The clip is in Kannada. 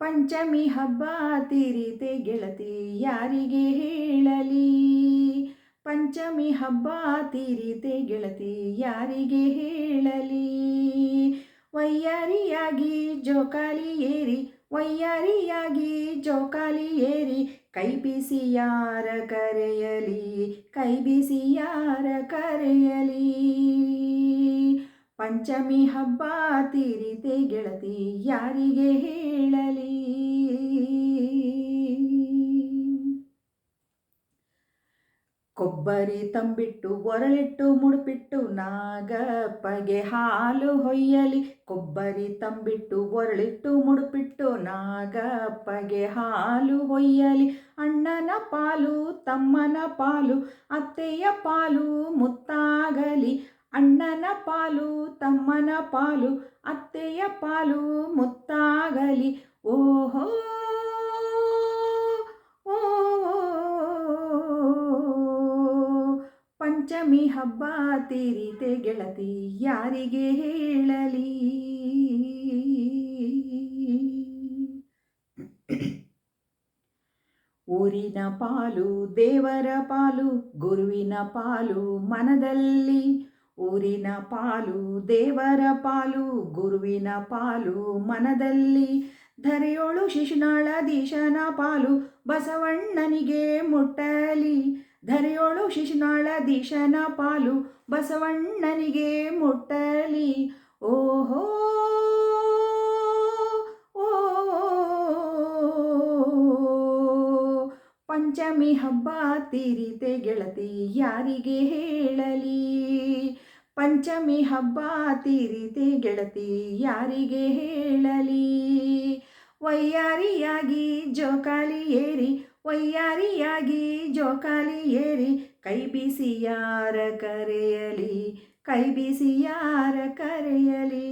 ಪಂಚಮಿ ಹಬ್ಬ ತಿರಿತೆ ಗೆಳತಿ ಯಾರಿಗೆ ಹೇಳಲಿ? ಪಂಚಮಿ ಹಬ್ಬ ತಿರಿತೆ ಗೆಳತಿ ಯಾರಿಗೆ ಹೇಳಲಿ? ವೈಯಾರಿಯಾಗಿ ಜೋಕಾಲಿ ಏರಿ, ವೈಯಾರಿಯಾಗಿ ಜೋಕಾಲಿ ಏರಿ ಕೈ ಬಿಸಿ ಯಾರ ಕರೆಯಲಿ? ಕೈ ಬಿಸಿ ಯಾರ ಕರೆಯಲಿ? ಪಂಚಮಿ ಹಬ್ಬ ತೀರಿತೆ ಗೆಳತಿ, ಯಾರಿಗೆ ಹೇಳಲಿ? ಕೊಬ್ಬರಿ ತಂಬಿಟ್ಟು, ಒರಳಿಟ್ಟು, ಮುಡುಪಿಟ್ಟು ನಾಗಪ್ಪಗೆ ಹಾಲು ಹೊಯ್ಯಲಿ. ಕೊಬ್ಬರಿ ತಂಬಿಟ್ಟು, ಒರಳಿಟ್ಟು, ಮುಡುಪಿಟ್ಟು ನಾಗಪ್ಪಗೆ ಹಾಲು ಹೊಯ್ಯಲಿ. ಅಣ್ಣನ ಪಾಲು, ತಮ್ಮನ ಪಾಲು, ಅತ್ತೆಯ ಪಾಲು ಮುತ್ತಾಗಲಿ. ಅಣ್ಣನ ಪಾಲು, ತಮ್ಮನ ಪಾಲು, ಅತ್ತೆಯ ಪಾಲು ಮುತ್ತಾಗಲಿ. ಓಹೋ ಓ ಪಂಚಮಿ ಹಬ್ಬ ತೀರಿತೆ ಗೆಳತಿ, ಯಾರಿಗೆ ಹೇಳಲಿ? ಊರಿನ ಪಾಲು, ದೇವರ ಪಾಲು, ಗುರುವಿನ ಪಾಲು ಮನದಲ್ಲಿ ಊರಿನ ಪಾಲು ದೇವರ ಪಾಲು ಗುರುವಿನ ಪಾಲು ಮನದಲ್ಲಿ ಧರೆಯೋಳು ಶಿಶುನಾಳ ದೀಶನ ಪಾಲು ಬಸವಣ್ಣನಿಗೆ ಮುಟ್ಟಲಿ. ಧರೆಯೋಳು ಶಿಶುನಾಳ ದೀಶನ ಪಾಲು ಬಸವಣ್ಣನಿಗೆ ಮುಟ್ಟಲಿ. ಓಹೋ ಓ ಪಂಚಮಿ ಹಬ್ಬ ತಿರಿತೆ ಗೆಳತಿ ಯಾರಿಗೆ ಹೇಳಲಿ? ಪಂಚಮಿ ಹಬ್ಬ ತೀರಿತೆ ಗೆಳತಿ ಯಾರಿಗೆ ಹೇಳಲಿ? ವೈಯಾರಿಯಾಗಿ ಜೋಕಾಲಿ ಏರಿ, ವೈಯಾರಿಯಾಗಿ ಜೋಕಾಲಿ ಏರಿ, ಕೈ ಬಿಸಿ ಯಾರ ಕರೆಯಲಿ? ಕೈ ಬಿಸಿ ಯಾರ ಕರೆಯಲಿ?